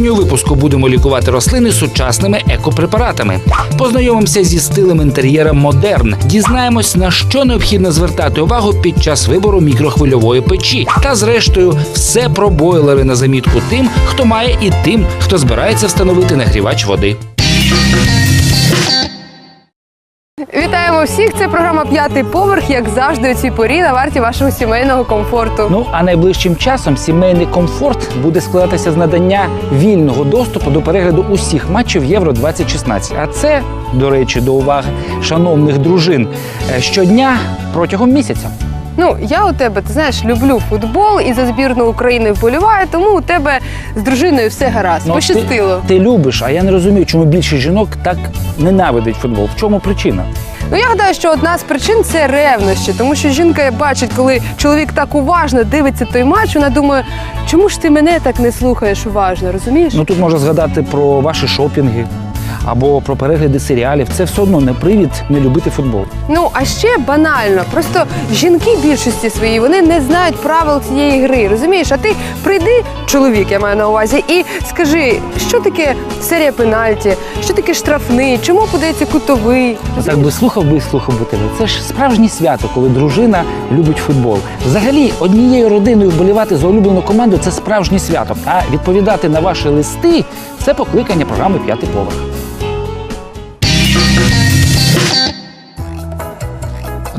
Сьогодні у випуску будемо лікувати рослини сучасними екопрепаратами. Познайомимося зі стилем інтер'єра модерн. Дізнаємось, на що необхідно звертати увагу під час вибору мікрохвильової печі. Та зрештою, все про бойлери на замітку тим, хто має, і тим, хто збирається встановити нагрівач води. Вітаємо всіх! Це програма П'ятий поверх, як завжди, у цій порі на варті вашого сімейного комфорту. Ну а найближчим часом сімейний комфорт буде складатися з надання вільного доступу до перегляду усіх матчів Євро 2016 А це, до речі, до уваги шановних дружин е, щодня протягом місяця. Ну я у тебе, ти знаєш, люблю футбол і за збірну України вболіваю, тому у тебе з дружиною все гаразд. Ну, Пощастило. Ти, ти любиш, а я не розумію, чому більшість жінок так ненавидить футбол. В чому причина? Ну я гадаю, що одна з причин це ревнощі, тому що жінка бачить, коли чоловік так уважно дивиться той матч, вона думає, чому ж ти мене так не слухаєш уважно, розумієш? Ну тут можна згадати про ваші шопінги або про перегляди серіалів. Це все одно не привід не любити футбол. Ну а ще банально, просто жінки більшості своїй вони не знають правил цієї гри. Розумієш? А ти прийди, чоловік, я маю на увазі, і скажи, що таке серія пенальті, що таке штрафний, чому подається кутовий. Так би слухав би і слухав би тебе. Це ж справжнє свято, коли дружина любить футбол. Взагалі, однією родиною вболівати за улюблену команду це справжнє свято. А відповідати на ваші листи це покликання програми П'ятий поверх.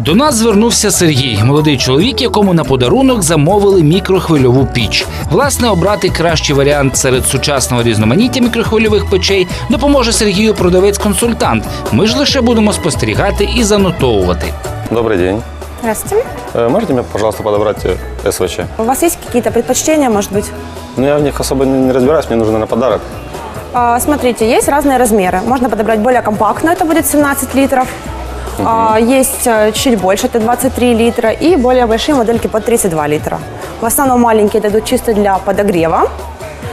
До нас звернувся Сергій, молодий чоловік, якому на подарунок замовили мікрохвильову піч. Власне, обрати кращий варіант серед сучасного різноманіття мікрохвильових печей допоможе Сергію продавець-консультант. Ми ж лише будемо спостерігати і занотовувати. Добрый день. Здравствуйте. Э, Можете мне, пожалуйста, подобрать э, СВЧ? У вас есть какие-то предпочтения, может быть? Ну, я в них особо не не разбираюсь, мне нужно на подарок. А, Смотрите, есть разные размеры. Можно подобрать более компактную, это будет 17 литров. Есть э, чуть больше, это 23 литра. И более большие модельки по 32 литра. В основном маленькие дадут чисто для подогрева.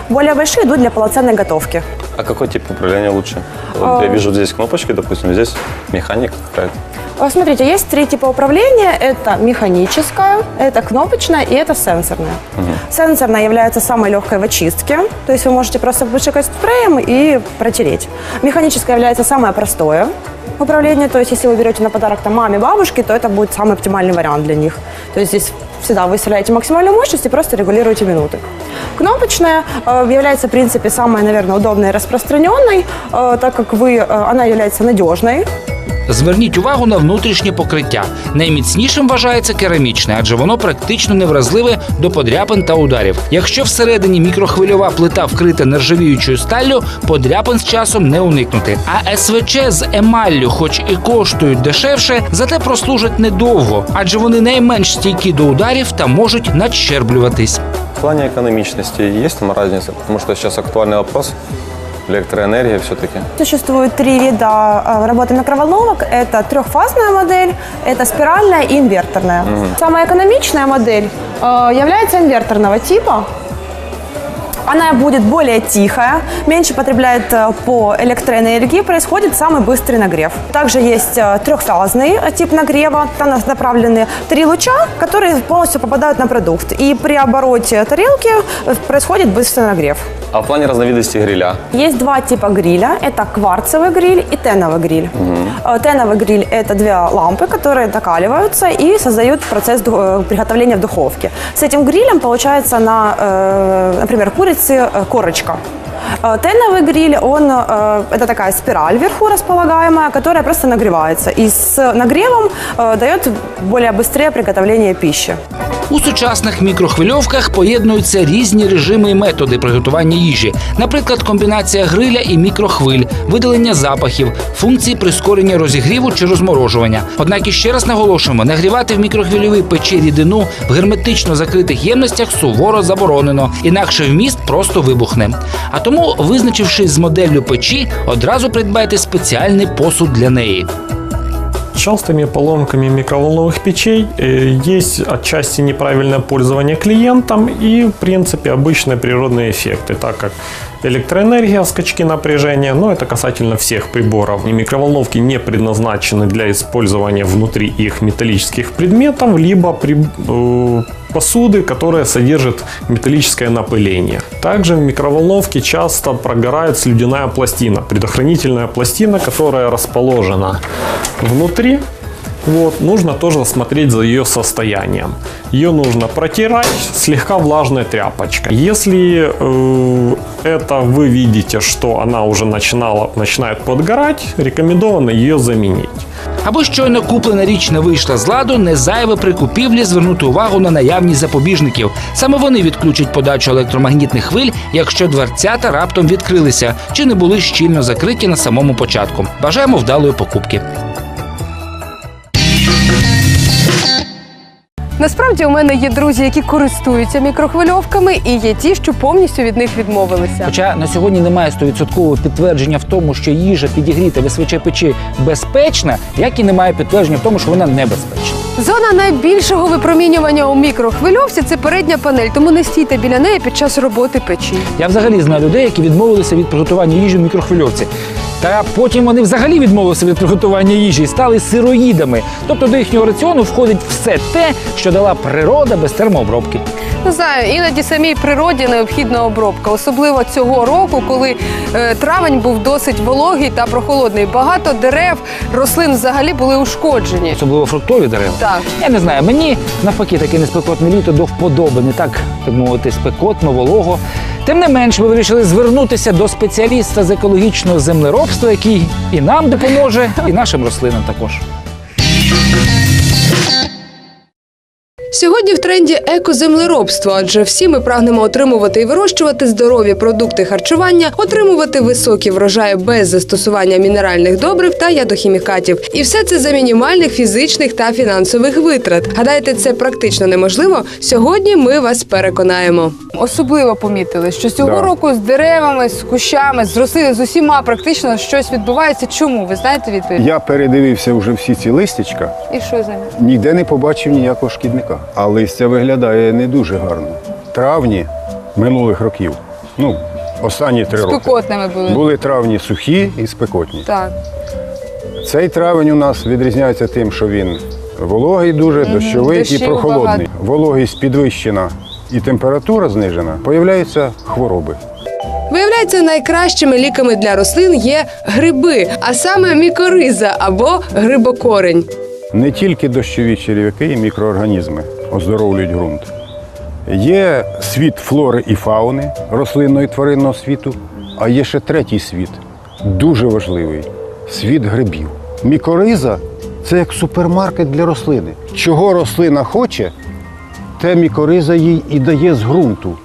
Более большие идут для полноценной готовки. А какой тип управления лучше? Вот я вижу здесь кнопочки, допустим, здесь механика какая-то. А, Смотрите, есть три типа управления. Это механическая, это кнопочная и это сенсорная. Сенсорная является самой легкой в очистке. То есть вы можете просто пшикать спреем и протереть. Механическая является самое простое управление. То есть если вы берете на подарок там, маме, бабушке, то это будет самый оптимальный вариант для них. То есть здесь всегда выставляете максимальную мощность и просто регулируете минуты. Кнопочная э, является, в принципе, самой, наверное, удобной и распространенной, э, так как вы, э, она является надежной. Зверніть увагу на внутрішнє покриття. Найміцнішим вважається керамічне, адже воно практично невразливе до подряпин та ударів. Якщо всередині мікрохвильова плита вкрита нержавіючою сталлю, подряпин з часом не уникнути. А СВЧ з емаллю, хоч і коштують дешевше, зате прослужать недовго, адже вони найменш стійкі до ударів та можуть надщерблюватись. В плане экономичности есть там разница? Потому что сейчас актуальный вопрос. Электроэнергия все-таки. Существует три вида э, работы микроволновок. Это трехфазная модель, это спиральная и инверторная. Самая экономичная модель э, является инверторного типа. Она будет более тихая, меньше потребляет э, по электроэнергии, происходит самый быстрый нагрев. Также есть трехфазный тип нагрева. Там направлены три луча, которые полностью попадают на продукт. И при обороте тарелки происходит быстрый нагрев. А в плане разновидности гриля? Есть два типа гриля. Это кварцевый гриль и теновый гриль. Э, Теновый гриль – это две лампы, которые накаливаются и создают процесс э, приготовления в духовке. С этим грилем получается на, э, например, курицы корочка. Теновый гриль, он, это такая спираль вверху располагаемая, которая просто нагревается. И с нагревом дает более быстрее приготовление пищи. У сучасних мікрохвильовках поєднуються різні режими і методи приготування їжі, наприклад, комбінація гриля і мікрохвиль, видалення запахів, функції прискорення розігріву чи розморожування. Однак іще раз наголошуємо, нагрівати в мікрохвильовій печі рідину в герметично закритих ємностях суворо заборонено, інакше вміст просто вибухне. А тому, визначившись з моделлю печі, одразу придбайте спеціальний посуд для неї Частыми поломками микроволновых печей э, есть отчасти неправильное пользование клиентом и, в принципе, обычные природные эффекты, так как электроэнергия, скачки напряжения, но это касательно всех приборов. И микроволновки не предназначены для использования внутри их металлических предметов, либо при, э, посуды, которая содержит металлическое напыление. Также в микроволновке часто прогорает слюдяная пластина, предохранительная пластина, которая расположена внутри. Вот, нужно тоже смотреть за ее состоянием. Ее нужно протирать слегка влажной тряпочкой. Если э, это вы видите, что она уже начинала, начинает подгорать, рекомендовано ее заменить. Або щойно куплена річ не вийшла з ладу, не зайве при купівлі звернути увагу на наявність запобіжників. Саме вони відключать подачу електромагнітних хвиль, якщо дверцята раптом відкрилися чи не були щільно закриті на самому початку. Бажаємо вдалої покупки. Насправді у мене є друзі, які користуються мікрохвильовками, і є ті, що повністю від них відмовилися. Хоча на сьогодні немає стовідсоткового підтвердження в тому, що їжа підігріта в СВЧ печі безпечна, як і немає підтвердження в тому, що вона небезпечна. Зона найбільшого випромінювання у мікрохвильовці це передня панель, тому не стійте біля неї під час роботи печі. Я взагалі знаю людей, які відмовилися від приготування їжі в мікрохвильовці. Та потім вони взагалі відмовилися від приготування їжі і стали сироїдами. Тобто до їхнього раціону входить все те, що дала природа без термообробки. Не знаю, іноді самій природі необхідна обробка, особливо цього року, коли е, травень був досить вологий та прохолодний. Багато дерев, рослин взагалі були ушкоджені. Особливо фруктові дерева. Так. Я не знаю, мені навпаки таке неспекотне літо до вподоби, не так, так мовити, спекотно, волого. Тим не менш, ми вирішили звернутися до спеціаліста з екологічного землеробства, який і нам допоможе, і нашим рослинам також. Сьогодні в тренді екоземлеробство, адже всі ми прагнемо отримувати і вирощувати здорові продукти харчування, отримувати високі врожаї без застосування мінеральних добрив та ядохімікатів. І все це за мінімальних фізичних та фінансових витрат. Гадаєте, це практично неможливо? Сьогодні ми вас переконаємо. Особливо помітили, що цього Да. року з деревами, з кущами, з рослинами, з усіма практично щось відбувається. Чому ви знаєте відповідь? Я передивився вже всі ці листячка, І що з ними? ніде не побачив ніякого шкідника. А листя виглядає не дуже гарно. Травні минулих років, ну, останні три роки. Спекотними були. Були травні сухі і спекотні. Так. Цей травень у нас відрізняється тим, що він вологий дуже, дощовий дощів і прохолодний. Вологість підвищена і температура знижена, появляються хвороби. Виявляється, найкращими ліками для рослин є гриби, а саме мікориза або грибокорень. Не тільки дощові черв'яки і мікроорганізми оздоровлюють ґрунт. Є світ флори і фауни рослинного і тваринного світу, а є ще третій світ, дуже важливий світ грибів. Мікориза це як супермаркет для рослини. Чого рослина хоче, те мікориза їй і дає з ґрунту.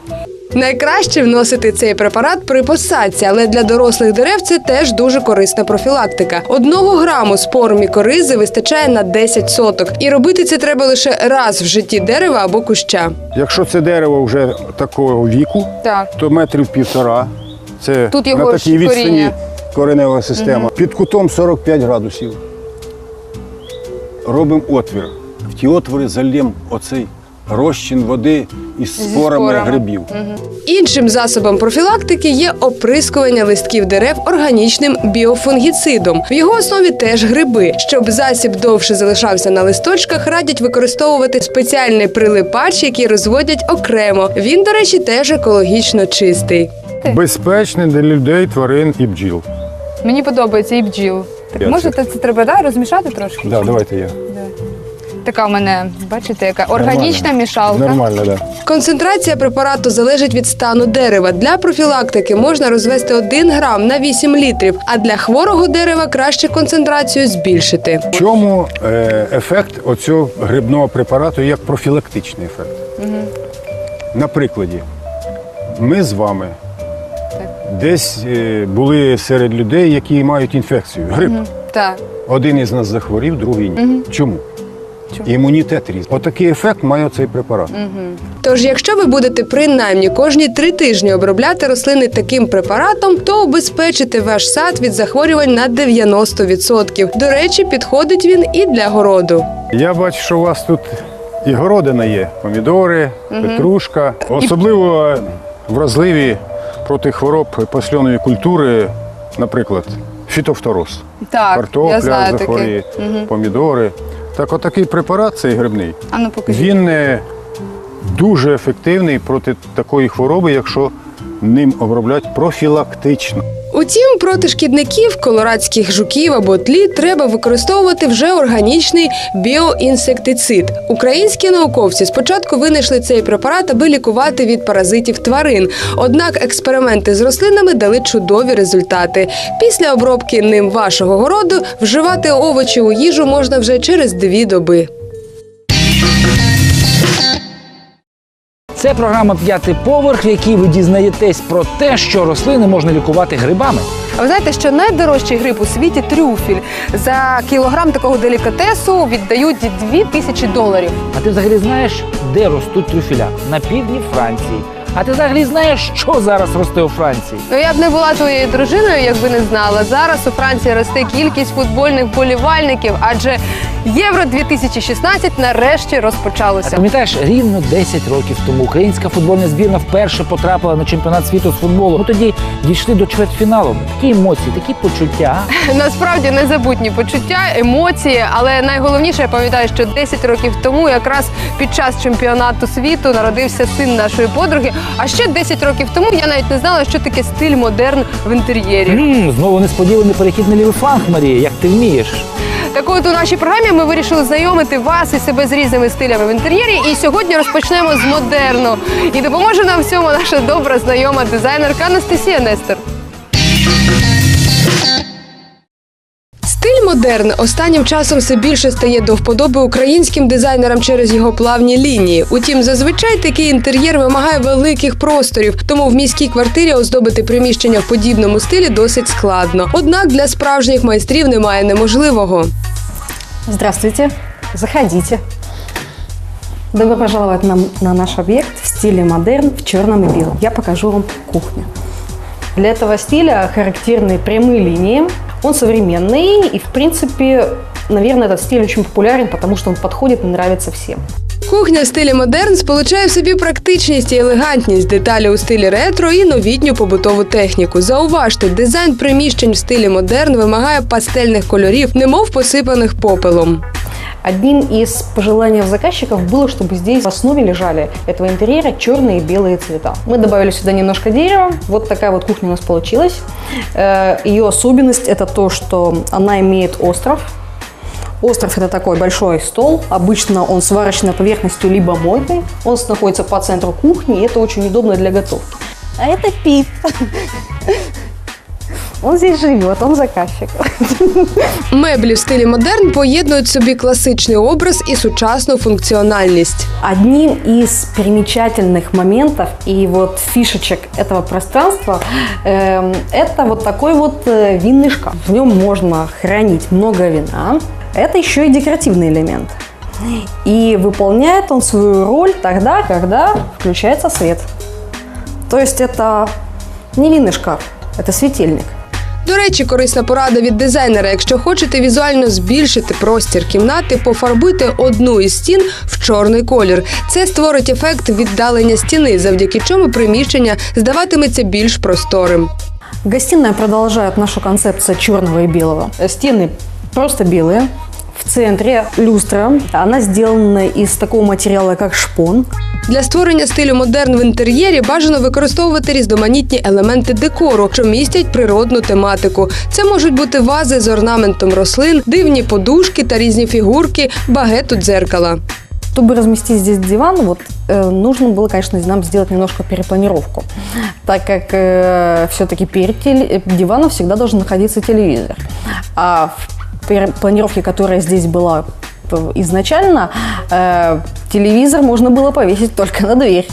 Найкраще вносити цей препарат при посадці, але для дорослих дерев це теж дуже корисна профілактика. Одного граму спору мікоризи вистачає на 10 соток, і робити це треба лише раз в житті дерева або куща. Якщо це дерево вже такого віку, Так. то метрів півтора. Це Тут його на такій відстані коріння. коренева система. Під кутом 45 градусів. Робимо отвір. В ті отвори зальємо оцей розчин води із спорами, спорами. грибів. Іншим засобом профілактики є оприскування листків дерев органічним біофунгіцидом. В його основі теж гриби. Щоб засіб довше залишався на листочках, радять використовувати спеціальний прилипач, який розводять окремо. Він, до речі, теж екологічно чистий. Безпечний для людей, тварин і бджіл. Мені подобається і бджіл. Так, Я можете це треба да, розмішати трошки? Да, давайте я. Така в мене, бачите, яка органічна Нормально. мішалка. Нормально. Да. Концентрація препарату залежить від стану дерева. Для профілактики можна розвести 1 грам на 8 літрів, а для хворого дерева краще концентрацію збільшити. В чому е, ефект оцього грибного препарату як профілактичний ефект? На прикладі, ми з вами десь е, були серед людей, які мають інфекцію, грип. Так. Один із нас захворів, другий ні. Чому? Імунітет різний. Отакий ефект має цей препарат. Тож, якщо ви будете принаймні кожні три тижні обробляти рослини таким препаратом, то обезпечите ваш сад від захворювань на 90%. До речі, підходить він і для городу. Я бачу, що у вас тут і городина є, помідори, петрушка. Особливо вразливі проти хвороб посльоної культури, наприклад, фітофтороз. Так, Картопля я знаю таке. захворіє, помідори. Так, отакий препарат, цей грибний, А ну покажіть. він е, дуже ефективний проти такої хвороби, якщо ним обробляти профілактично. Утім, проти шкідників, колорадських жуків або тлі треба використовувати вже органічний біоінсектицид. Українські науковці спочатку винайшли цей препарат, аби лікувати від паразитів тварин. Однак експерименти з рослинами дали чудові результати. Після обробки ним вашого городу вживати овочі у їжу можна вже через дві доби. Це програма П'ятий поверх, в якій ви дізнаєтесь про те, що рослини можна лікувати грибами. А ви знаєте, що найдорожчий гриб у світі трюфіль. За кілограм такого делікатесу віддають 2 тисячі доларів. А ти взагалі знаєш, де ростуть трюфіля? На півдні Франції. А ти взагалі знаєш, що зараз росте у Франції? Ну я б не була твоєю дружиною, якби не знала. Зараз у Франції росте кількість футбольних болівальників, адже Євро 2016 нарешті А розпочалося. пам'ятаєш, рівно 10 років тому українська футбольна збірна вперше потрапила на чемпіонат світу з футболу. Ми тоді дійшли до чвертьфіналу. Такі емоції, такі почуття. Насправді незабутні почуття, емоції, але найголовніше, я пам'ятаю, що 10 років тому, якраз під час чемпіонату світу, народився син нашої подруги. А ще 10 років тому я навіть не знала, що таке стиль модерн в інтер'єрі. М, Знову несподіваний перехід на лівий фланг, Марія, як ти вмієш. Так от у нашій програмі ми вирішили знайомити вас і себе з різними стилями в інтер'єрі. І сьогодні розпочнемо з модерну. І допоможе нам в цьому наша добра знайома дизайнерка Анастасія Нестер. модерн останнім часом все більше стає до вподоби українським дизайнерам через його плавні лінії. Утім, зазвичай такий інтер'єр вимагає великих просторів, тому в міській квартирі оздобити приміщення в подібному стилі досить складно. Однак для справжніх майстрів немає неможливого. Здравствуйте, заходите. Добро пожаловать на, на наш объект в стиле модерн в черном и белом. Я покажу вам кухню. Для этого стиля характерны прямые линии. Он современный и, в принципе, наверное, этот стиль очень популярен, потому что он подходит и нравится всем. Кухня в стилі модерн сполучає в собі практичність і елегантність, деталі у стилі ретро і новітню побутову техніку. Зауважте, дизайн приміщень в стилі модерн вимагає пастельних кольорів, немов посипаних попелом. Одним из пожеланий заказчиков было, чтобы здесь в основе лежали этого интерьера черные и белые цвета. Мы добавили сюда немножко дерева. Вот такая вот кухня у нас получилась. Э, Ее особенность это то, что она имеет остров. Остров это такой большой стол. Обычно он с варочной поверхностью либо мойкой. Он находится по центру кухни, и это очень удобно для готовки. А это Пит. Он здесь живет, он заказчик. Меблі в стилі модерн поєднують в собі класичний образ і сучасну функціональність. Одним из примечательных моментов и вот фишечек этого пространства эм, это вот такой вот э, винный шкаф. В нем можно хранить много вина. Это еще и декоративный элемент. И выполняет он свою роль тогда, когда включается свет. То есть это не винный шкаф, это светильник. До речі, корисна порада від дизайнера. Якщо хочете візуально збільшити простір кімнати, пофарбуйте одну із стін в чорний колір. Це створить ефект віддалення стіни, завдяки чому приміщення здаватиметься більш просторим. Гостиная продолжает нашу концепцию черного и белого. Стены просто белые. В центре люстра. Она сделана из такого материала, как шпон. Для створення стилю модерн в інтер'єрі бажано використовувати різноманітні елементи декору, що містять природну тематику. Це можуть бути вази з орнаментом рослин, дивні подушки та різні фігурки, багету дзеркала. Чтобы разместить здесь диван, вот э, нужно было, конечно, нам сделать немножко перепланировку, так как все-таки перед теле- э, диваном всегда должен находиться телевизор. А в пер- планировке, которая здесь была п- изначально, э, телевизор можно было повесить только на дверь.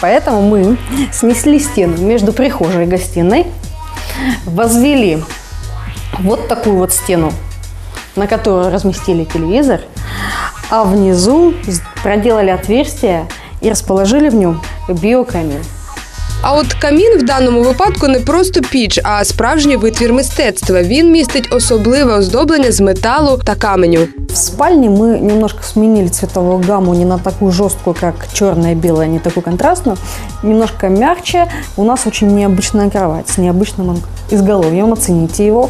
Поэтому мы снесли стену между прихожей и гостиной, возвели вот такую вот стену, на которую разместили телевизор, а внизу проделали отверстие и расположили в нем биокамин. А от камін в даному випадку не просто піч, а справжній витвір мистецтва. Він містить особливе оздоблення з металу та каменю. В спальне мы немножко сменили цветовую гамму не на такую жесткую, как черная и белая, не такую контрастную, немножко мягче. У нас очень необычная кровать с необычным изголовьем, оцените его.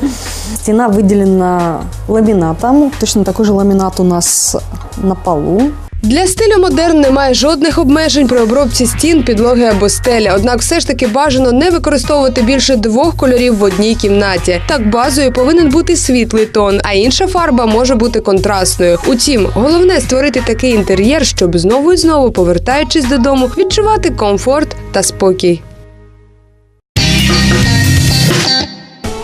Стена выделена ламинатом, точно такой же ламинат у нас на полу. Для стилю модерн немає жодних обмежень при обробці стін, підлоги або стелі. Однак все ж таки бажано не використовувати більше двох кольорів в одній кімнаті. Так базою повинен бути світлий тон, а інша фарба може бути контрастною. Утім, головне створити такий інтер'єр, щоб знову і знову, повертаючись додому, відчувати комфорт та спокій.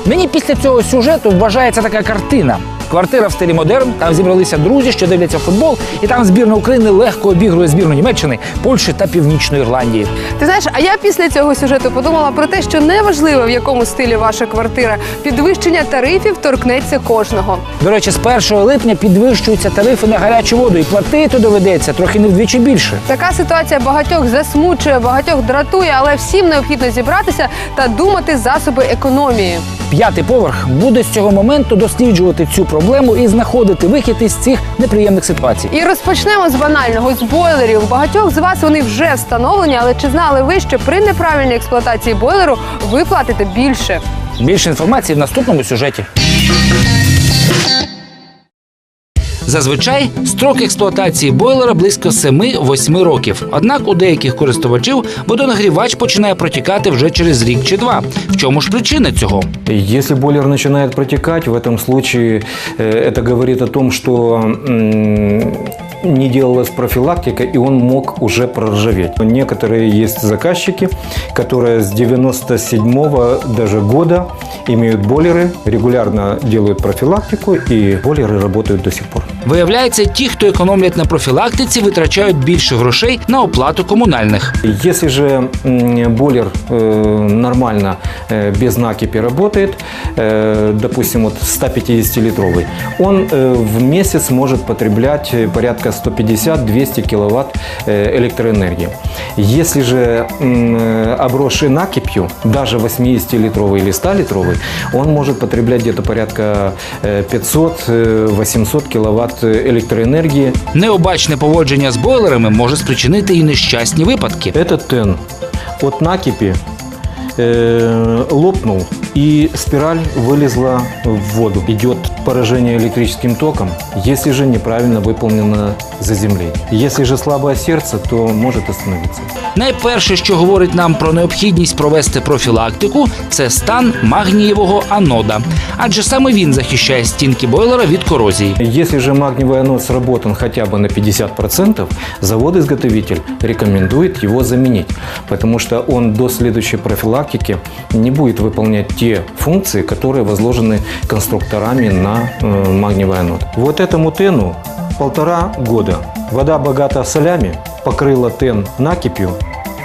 Мені після цього сюжету вважається така картина. Квартира в стилі модерн. Там зібралися друзі, що дивляться футбол, і там збірна України легко обігрує збірну Німеччини, Польщі та Північної Ірландії. Ти знаєш, а я після цього сюжету подумала про те, що неважливо в якому стилі ваша квартира, підвищення тарифів торкнеться кожного. До речі, з 1 липня підвищуються тарифи на гарячу воду, і платити доведеться трохи не вдвічі більше. Така ситуація багатьох засмучує, багатьох дратує, але всім необхідно зібратися та думати засоби економії. П'ятий поверх буде з цього моменту досліджувати цю проблему і знаходити вихід із цих неприємних ситуацій. І розпочнемо з банального з бойлерів. Багатьох з вас вони вже встановлені, але чи знали ви, що при неправильній експлуатації бойлеру ви платите більше? Більше інформації в наступному сюжеті. Зазвичай строк експлуатації бойлера близько 7-8 років. Однак у деяких користувачів водонагрівач починає протікати вже через рік чи два. В чому ж причина цього? Если бойлер начинает протекать, в этом случае э, это говорит о том, что м, не делалась профилактика, и он мог уже проржаветь. Некоторые есть заказчики, которые с 97 даже года имеют бойлеры, регулярно делают профилактику, и бойлеры работают до сих пор. Виявляється, ті, хто економлять на профілактиці, витрачають більше грошей на оплату комунальних. Если же м, бойлер э, нормально э, без накипи работает, э, допустим, вот 150-литровый, он э, в месяц может потреблять э, порядка 150-200 киловатт э, электроэнергии. Если же м, э, обросший накипью, даже 80-литровый или 100-литровый, он может потреблять где-то порядка э, 500-800 киловатт э, электроэнергии Необачне поводження з бойлерами може спричинити і нещасні випадки. Этот тен от накипи э, лопнул, и спираль вылезла в воду. Идет поражение электрическим током, если же неправильно выполнено заземление. Если же слабое сердце, то может остановиться. Найперше, що говорить нам про необхідність провести профілактику, це стан магнієвого анода, адже саме він захищає стінки бойлера від корозії. Если же магниевый анод сработан хотя бы на 50%, завод-изготовитель рекомендует его заменить, потому что он до следующей профилактики не будет выполнять те функции, которые возложены конструкторами на э, магниевый анод. Вот этому тену полтора года. Вода богата солями, покрыла тен накипью,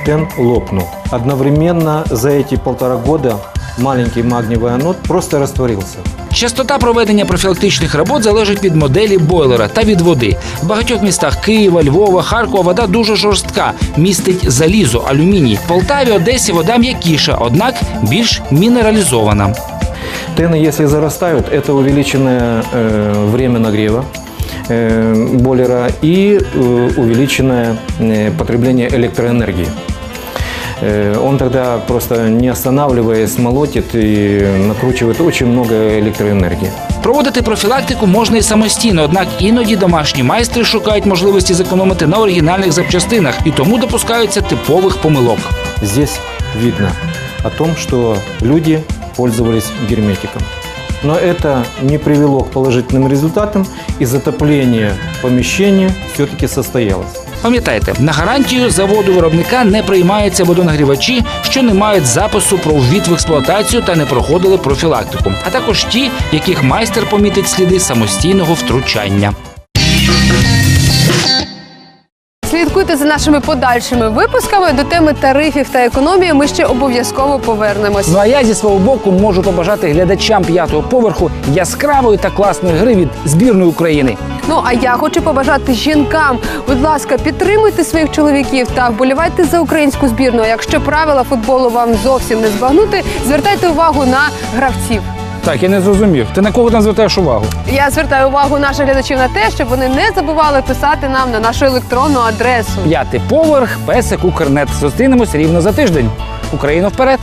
тен лопнул. Одновременно за эти полтора года маленький магниевый анод просто растворился. Частота проведення профілактичних робот залежить від моделі бойлера та від води. В багатьох містах Києва, Львова, Харкова вода дуже жорстка, містить залізо, алюміній. В Полтаві, Одесі вода м'якіша, однак більш мінералізована. Тены, если зарастают, это увеличенное э, время нагрева э, бойлера и э, увеличенное э, потребление электроэнергии. Э, Он тогда просто не останавливаясь молотит и накручивает очень много электроэнергии. Проводити профілактику можна і самостійно, однак іноді домашні майстри шукають можливості зекономити на оригінальних запчастинах і тому допускаються типових помилок. Здесь видно о том, что люди пользовались герметиком. Но это не привело к положительным результатам, и затопление помещения все-таки состоялось. Пам'ятайте, на гарантію заводу виробника не приймаються водонагрівачі, що не мають запису про ввід в експлуатацію та не проходили профілактику, а також ті, яких майстер помітить сліди самостійного втручання. Слідкуйте за нашими подальшими випусками до теми тарифів та економії. Ми ще обов'язково повернемось. Ну а я зі свого боку можу побажати глядачам п'ятого поверху яскравої та класної гри від збірної України. Ну а я хочу побажати жінкам. Будь ласка, підтримуйте своїх чоловіків та вболівайте за українську збірну. Якщо правила футболу вам зовсім не збагнути, звертайте увагу на гравців. Так, я не зрозумів. Ти на кого там звертаєш увагу? Я звертаю увагу наших глядачів на те, щоб вони не забували писати нам на нашу електронну адресу. П'ятий поверх, песик, Укрнет. Зустрінемось рівно за тиждень. Україна вперед!